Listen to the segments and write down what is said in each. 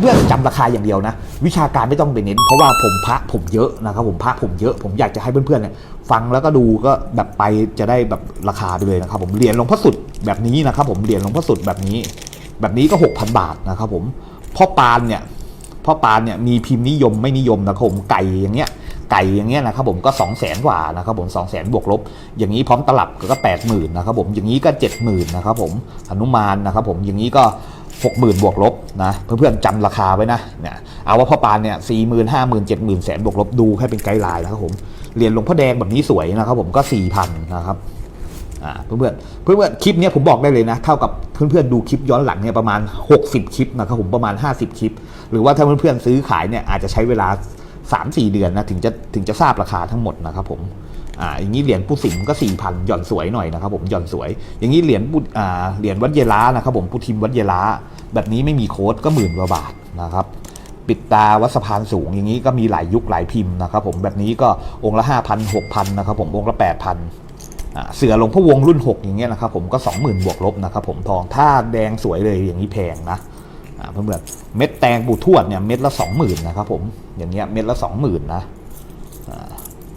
เพื่อนๆจำราคาอย่างเดียวนะ วิชาการไม่ต้องไปเน้น เพราะว่าผมพระผมเยอะนะครับผมพระผมเยอะ ผมอยากจะให้เพื่อนๆเนี่ยฟังแล้วก็ดูก็แบบไปจะได้แบบราคาไปเลยนะครับผมเหรียญหลวงพ่อสุดแบบนี้นะครับผมเหรียญหลวงพ่อสุดแบบนี้ แบบนี้ก็6,000 บาทนะครับผมพ่อปานเนี่ยพ่อปานเนี่ยมีพิมพ์นิยมไม่นิยมนะครับผมไก่อย่างเงี้ยไก่อย่างเงี้ยนะครับผมก็2 0 0แสนกว่านะครับผม2 0 0แสนบวกลบ อย่างนี้พร้อมตลับก็8 0,000นะครับผมอย่างนี้ก็ 70,000นะครับผมหนุมานนะครับผมอย่างนี้ก็ 60,000บวกลบนะเพื่อนๆจำราคาไว้นะเนี่ยเอาว่าพ่อปานเนี่ยสี่หมื่นห้าหมื่นเจ็ดหมื่นแสนบวกลบดูให้เป็นไกด์ไลน์นะครับผมเหรียญหลวงพ่อแดงแบบนี้สวยนะครับผมก็4,000นนะครับอ่าเพื่อนๆเพื่อนๆคลิปเนี้ยผมบอกได้เลยนะเท่ากับเพื่อนๆดูคลิปย้อนหลังเนี่ยประมาณ 60 คลิปนะครับผมประมาณ 50 คลิป หรือว่าถ้าเพื่อนๆซื้อขายเนี่ยอาจจะใช้เวลา 3-4 เดือนนะถึงจะถึงจะทราบราคาทั้งหมดนะครับผม อ่าอย่างนี้เหรียญผู้สิมก็4,000หย่อนสวยหน่อยนะครับผมหย่อนสวย อย่างนี้เหรียญปุอ่าเหรียญวัดเยล้านะครับผมผู้ทิมวัดเยล้า แบบนี้ไม่มีโค้ดก็หมื่นกว่าบาทนะครับปิดตาวัดสะพานสูงอย่างนี้ก็มีหลายยุคหลายพิมพ์นะครับผมแบบนี้ก็องค์ละ 5,000 6,000นะครับผมองค์ละ 8,000อ่าเสือหลวงพ่อวงรุ่น 6 อย่างเงี้ยนะครับผมก็ 20,000 บวกลบนะครับผมทองถ้าแดงสวยเลยอย่างนี้แพงนะอ่าเพื่อนๆเม็ดแตงปูทวดเนี่ยเม็ดละ 20,000นะครับผมอย่างเงี้ยเม็ดละ 20,000นะ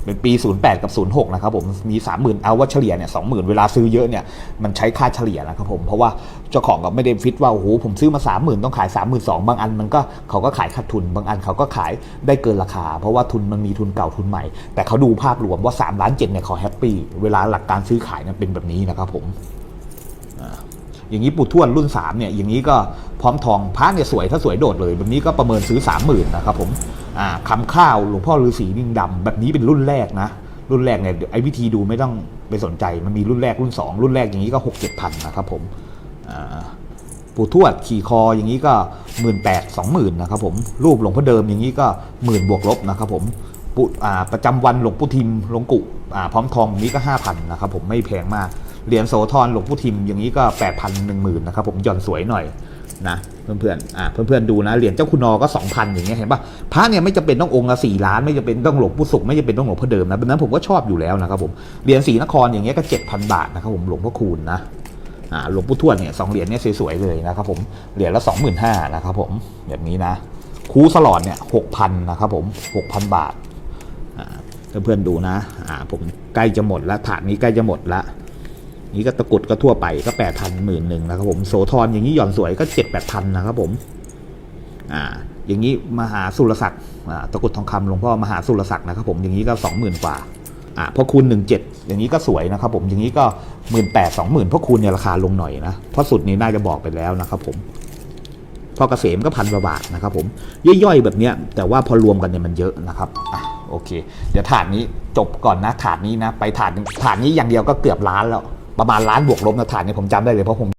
เป็นปี 08 กับ 06 นะครับผม มี 30,000 เอาว่าเฉลี่ยเนี่ย20,000 เวลาซื้อเยอะเนี่ย มันใช้ค่าเฉลี่ยนะครับผม เพราะว่าเจ้าของก็ไม่ได้ฟิตว่า โอ้โห ผมซื้อมา 30,000 ต้องขาย 32,000 บางอันมันก็เขาก็ขายขาดทุน บางอันเขาก็ขายได้เกินราคา เพราะว่าทุนมันมีทุนเก่าทุนใหม่ แต่เขาดูภาพรวมว่า3ล้านเจ็ดเนี่ยเขาแฮปปี้ เวลาหลักการซื้อขายเนี่ยเป็นแบบนี้นะครับผม อย่างนี้ปู่ทวดรุ่น3เนี่ยอย่างนี้ก็พร้อมทองพระเนี่ยสวยถ้าสวยโดดเลยแบบนี้ก็ประเมินซื้อ 30,000นะครับผมอ่าคำข้าวหลวงพ่อฤาษีนิ่งดำแบบนี้เป็นรุ่นแรกนะ รุ่นแรกเนี่ยไอ้วิธีดูไม่ต้องไปสนใจมันมีรุ่นแรกรุ่น 2 รุ่นแรกอย่างนี้ก็6 7พันนะครับผมอ่าปู่ทวดขี่คออย่างนี้ก็1 8 0 0 0 20,000นนะครับผมรูปหลวงพ่อเดิมอย่างนี้ก็หมื่นบวกลบนะครับผมปุอ่าประจำวันหลวงปู่ทิมหลวงกุอ่าพร้อมทองนี้ก็5,000นะครับผมไม่แพงมาก เหรียญโสธรหลวงปู่ทิมอย่างนี้ก็8,000 10,000นะครับผมหย่อนสวยหน่อยนะเพื่อนๆอ่าเพื่อนๆดูนะเหรียญเจ้าคุณนอก็2,000อย่างเงี้ยเห็นปะพระเนี่ยไม่จำเป็นต้ององค์ละ4ล้านไม่จำเป็นต้องหลวงปู่สุขไม่จำเป็นต้องหลวงพ่อเดิมนะแบบนั้นผมก็ชอบอยู่แล้วนะครับผมเหรียญศรีนครอย่างเงี้ยก็7,000บาทนะครับผมหลวงพ่อคูณนะอ่าหลวงปู่ทวดเนี่ยสองเหรียญเนี่ยสวยๆเลยนะครับผมเหรียญละ25,000นะครับผมแบบนี้นะคูสลอดเนี่ย6,000นะครับผม6,000บาทอ่าเพื่อนๆดูนะอ่าผมใกล้จะหมดแล้วถาดนี้ใกล้จะหมดล้ว นี่ก็ตะกุดก็ทั่วไปก็แปดพันหมื่นหนึ่งนะครับผมโสธรอย่างนี้หย่อนสวยก็เจ็ดแปดพันนะครับผมอ่าอย่างนี้มหาสุรศักดิ์อ่าตะกุดทองคำหลวงพ่อมหาสุรศักดิ์นะครับผมอย่างนี้ก็สองหมื่นกว่าอ่าพอคูณหนึ่งเจ็ดอย่างนี้ก็สวยนะครับผมอย่างนี้ก็หมื่นแปดสองหมื่นพอคูณเนี่ยราคาลงหน่อยนะเพราะสุดนี้น่าจะบอกไปแล้วนะครับผมพอเกษมก็พันกว่าบาทนะครับผมย่อยๆแบบเนี้ยแต่ว่าพอรวมกันเนี่ยมันเยอะนะครับอะโอเค เดี๋ยวถาดนี้จบก่อนนะถาดนี้นะไปถาดถาดนี้อย่างเดียวก็เกือบล้านแล้ว ประมาณล้านบวกลบนะฐานเนี่ยผมจำได้เลยเพราะผม